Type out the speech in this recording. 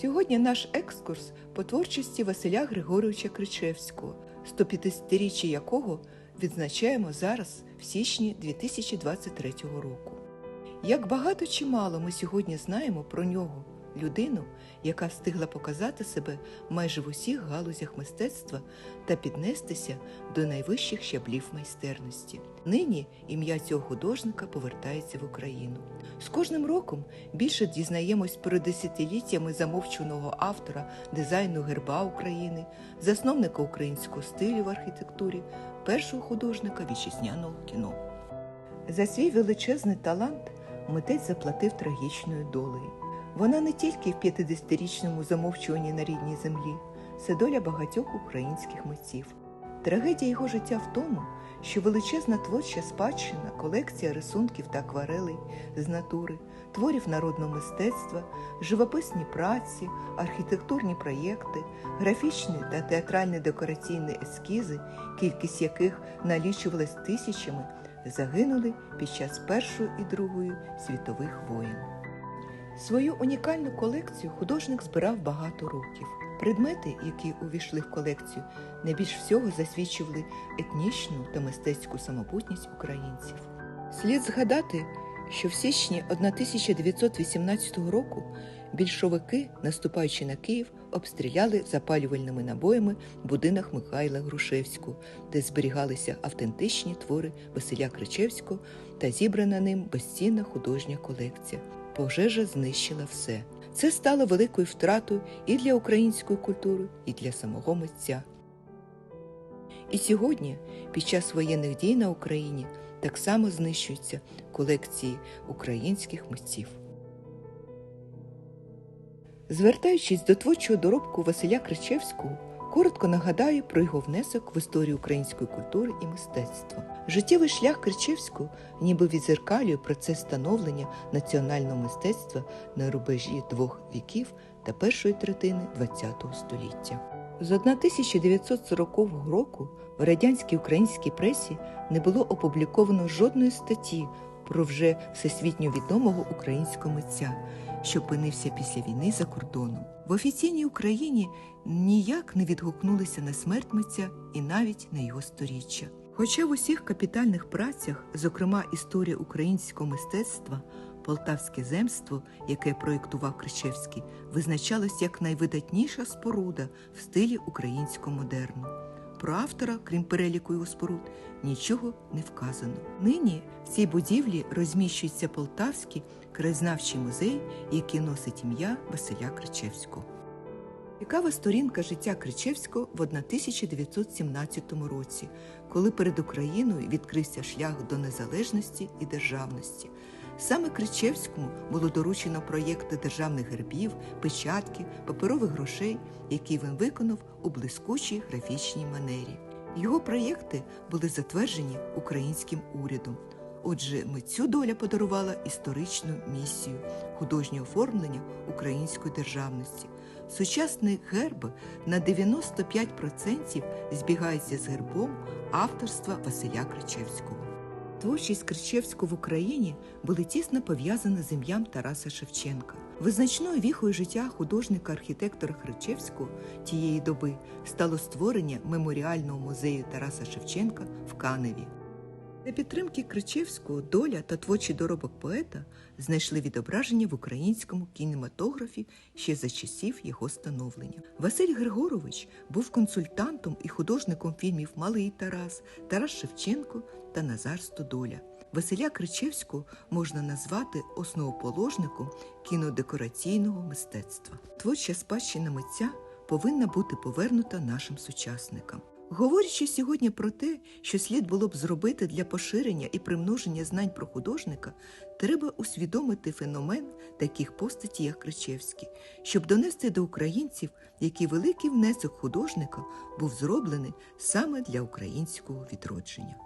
Сьогодні наш екскурс по творчості Василя Григоровича Кричевського, 150-річчя якого відзначаємо зараз в січні 2023 року. Як багато чи мало ми сьогодні знаємо про нього, людину, яка встигла показати себе майже в усіх галузях мистецтва та піднестися до найвищих щаблів майстерності. Нині ім'я цього художника повертається в Україну. З кожним роком більше дізнаємось про десятиліттями замовчуваного автора дизайну герба України, засновника українського стилю в архітектурі, першого художника вітчизняного кіно. За свій величезний талант митець заплатив трагічною долею. Вона не тільки в 50-річному замовчуванні на рідній землі, це доля багатьох українських митців. Трагедія його життя в тому, що величезна творча спадщина, колекція рисунків та акварелей з натури, творів народного мистецтва, живописні праці, архітектурні проєкти, графічні та театральні декораційні ескізи, кількість яких налічувалась тисячами, загинули під час Першої і Другої світових воєн. Свою унікальну колекцію художник збирав багато років. Предмети, які увійшли в колекцію, найбільш всього засвідчували етнічну та мистецьку самобутність українців. Слід згадати, що в січні 1918 року більшовики, наступаючи на Київ, обстріляли запалювальними набоями в будинок Михайла Грушевського, де зберігалися автентичні твори Василя Кричевського та зібрана ним безцінна художня колекція. Пожежа знищила все. Це стало великою втратою і для української культури, і для самого митця. І сьогодні, під час воєнних дій на Україні, так само знищуються колекції українських митців. Звертаючись до творчого доробку Василя Кричевського, коротко нагадаю про його внесок в історію української культури і мистецтва. Життєвий шлях Кричевського ніби відзеркалює процес становлення національного мистецтва на рубежі двох віків та першої третини ХХ століття. З 1940 року в радянській українській пресі не було опубліковано жодної статті про вже всесвітньо відомого українського митця, що опинився після війни за кордоном. В офіційній Україні ніяк не відгукнулися на смерть митця і навіть на його сторіччя. Хоча в усіх капітальних працях, зокрема історія українського мистецтва, Полтавське земство, яке проєктував Кричевський, визначалось як найвидатніша споруда в стилі українського модерну. Про автора, крім переліку його споруд, нічого не вказано. Нині в цій будівлі розміщується Полтавський краєзнавчий музей, який носить ім'я Василя Кричевського. Цікава сторінка життя Кричевського в 1917 році, коли перед Україною відкрився шлях до незалежності і державності. Саме Кричевському було доручено проєкти державних гербів, печатки, паперових грошей, які він виконав у блискучій графічній манері. Його проєкти були затверджені українським урядом. Отже, митцю доля подарувала історичну місію художнє оформлення української державності. Сучасний герб на 95% збігається з гербом авторства Василя Кричевського. Творчість Кричевського в Україні були тісно пов'язані з ім'ям Тараса Шевченка. Визначною віхою життя художника-архітектора Кричевського тієї доби стало створення меморіального музею Тараса Шевченка в Каневі. Для підтримки Кричевського доля та творчий доробок поета знайшли відображення в українському кінематографі ще за часів його становлення. Василь Григорович був консультантом і художником фільмів Малий Тарас, Тарас Шевченко та Назар Стодоля. Василя Кричевського можна назвати основоположником кінодекораційного мистецтва. Творча спадщина митця повинна бути повернута нашим сучасникам. Говорячи сьогодні про те, що слід було б зробити для поширення і примноження знань про художника, треба усвідомити феномен таких постатей, як Кричевський, щоб донести до українців, який великий внесок художника був зроблений саме для українського відродження.